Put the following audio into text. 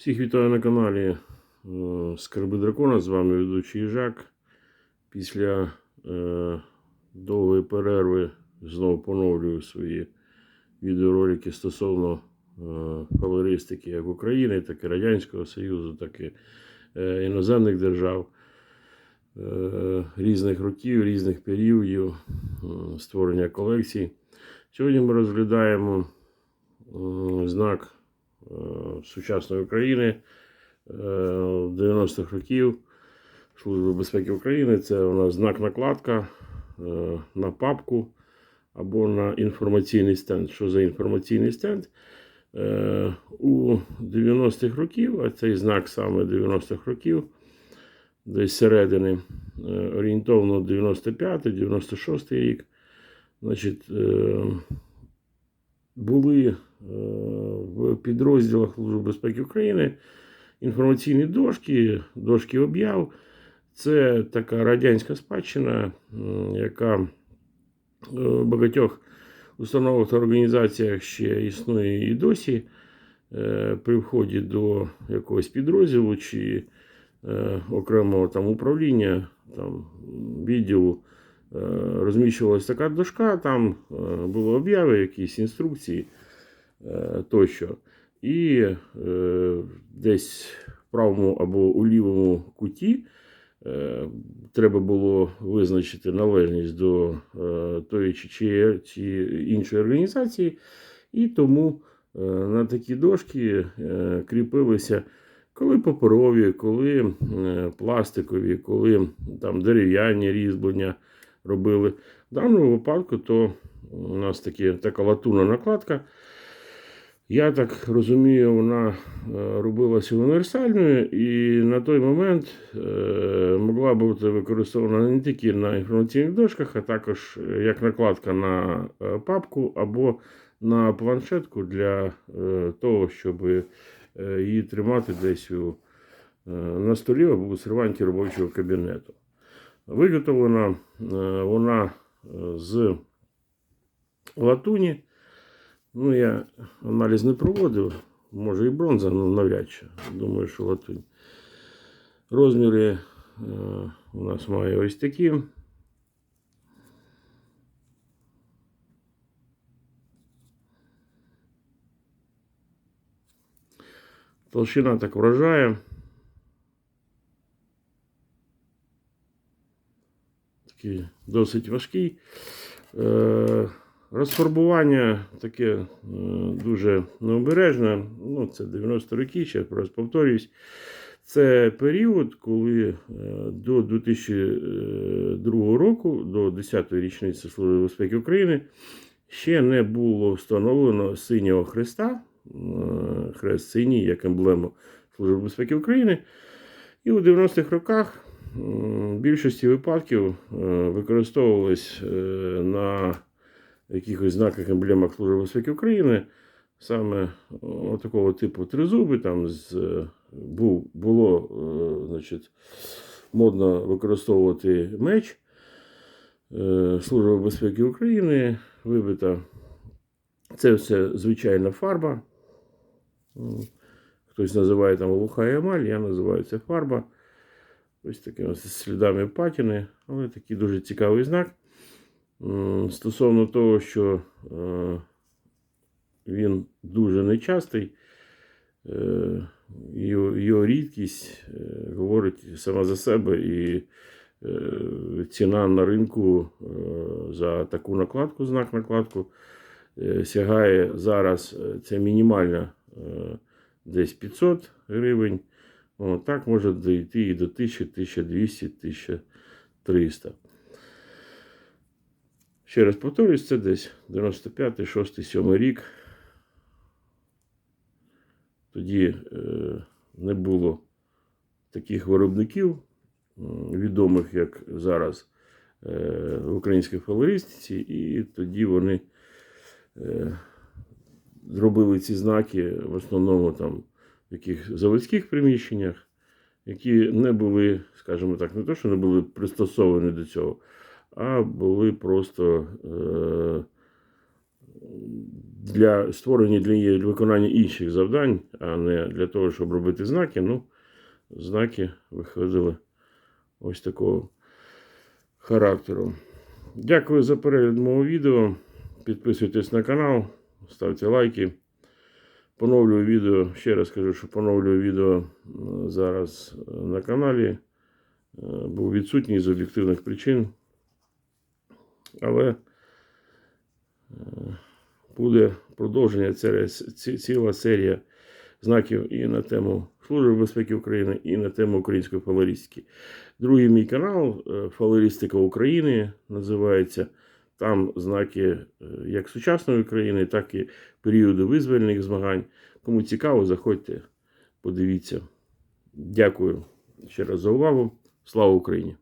Всіх вітаю на каналі е, Скарби Дракона. З вами ведучий Жак. Після е, довгої перерви знову поновлюю свої відеоролики стосовно е, фалеристики як України, так і Радянського Союзу, так і е, іноземних держав е, різних років, різних періодів е, створення колекцій. Сьогодні ми розглядаємо е, знак сучасної України е, 90-х років Служби безпеки України. Це у нас знак накладка е, на папку або на інформаційний стенд. Що за інформаційний стенд? Е, У 90-х років, а цей знак саме 90-х років, десь середини, е, орієнтовно 95-96 рік. Значить, е, були е, в підрозділах Служби безпеки України інформаційні дошки, дошки об'яв. Це така радянська спадщина, яка е, в багатьох установах та організаціях ще існує і досі. Е, При вході до якогось підрозділу чи окремого там управління, там, відділу розміщувалася така дошка, там е, були обяви, якісь інструкції е, тощо. І е, десь в правому або у лівому куті е, треба було визначити належність до е, тої чи, іншої організації, і тому е, на такі дошки е, кріпилися коли паперові, коли е, пластикові, коли там дерев'яні різьблення робили. В даному випадку то у нас такі, така латунна накладка. Я так розумію, вона е, робилася універсальною і на той момент е, могла бути використована не тільки на інформаційних дошках, а також е, як накладка на папку або на планшетку для того, щоб її тримати десь у, на столі або у серванті робочого кабінету. Виготовлена е, вона е, з латуні. Ну, я аналіз не проводив. Може і бронза, але навряд чи. Думаю, що латунь. Розміри е, у нас має ось такі. Толщина так вражає. Такий досить важкий. Е, Розфарбування таке е, дуже необережне. Ну, це 90 роки, ще раз повторюсь. Це період, коли е, до 2002 року, до 10-ї річниці Служби безпеки України, ще не було встановлено синього хреста, хрест синій як емблему Служби безпеки України. І у 90-х роках більшості випадків е, використовувались е, на якихось знаках емблемах Служби безпеки України. Саме такого типу тризуби, там з, е, був, було е, значить, модно використовувати меч е, Служби безпеки України, вибита. Це все звичайна фарба. Хтось називає там глуха емаль, я називаю це фарба. Ось такими слідами патіни, але такий дуже цікавий знак. Стосовно того, що е, він дуже нечастий, е, його, рідкість е, говорить сама за себе, і ціна на ринку за таку накладку, знак накладку, сягає зараз це мінімальна десь 500 гривень. О, так може дійти і до 1000, 1200, 1300. Ще раз повторюсь, це десь 95, 6, 7 рік. Тоді е, не було таких виробників, відомих, як зараз е, в українській фалеристиці, і тоді вони е, зробили ці знаки в основному там яких заводських приміщеннях, які не були, скажімо так, не то, що не були пристосовані до цього, а були просто е, для створені для виконання інших завдань, а не для того, щоб робити знаки. Ну, знаки виходили ось такого характеру. Дякую за перегляд мого відео. Підписуйтесь на канал, ставте лайки. Поновлюю відео. Ще раз кажу, що поновлюю відео е, зараз е, на каналі. Е, Був відсутній з об'єктивних причин. Але буде продовження ціла- серія знаків і на тему Служби безпеки України, і на тему української фалеристики. Другий мій канал Фалеристика України називається. Там знаки е, як сучасної України, так і періоду визвольних змагань. Кому цікаво, заходьте, подивіться. Дякую ще раз за увагу. Слава Україні!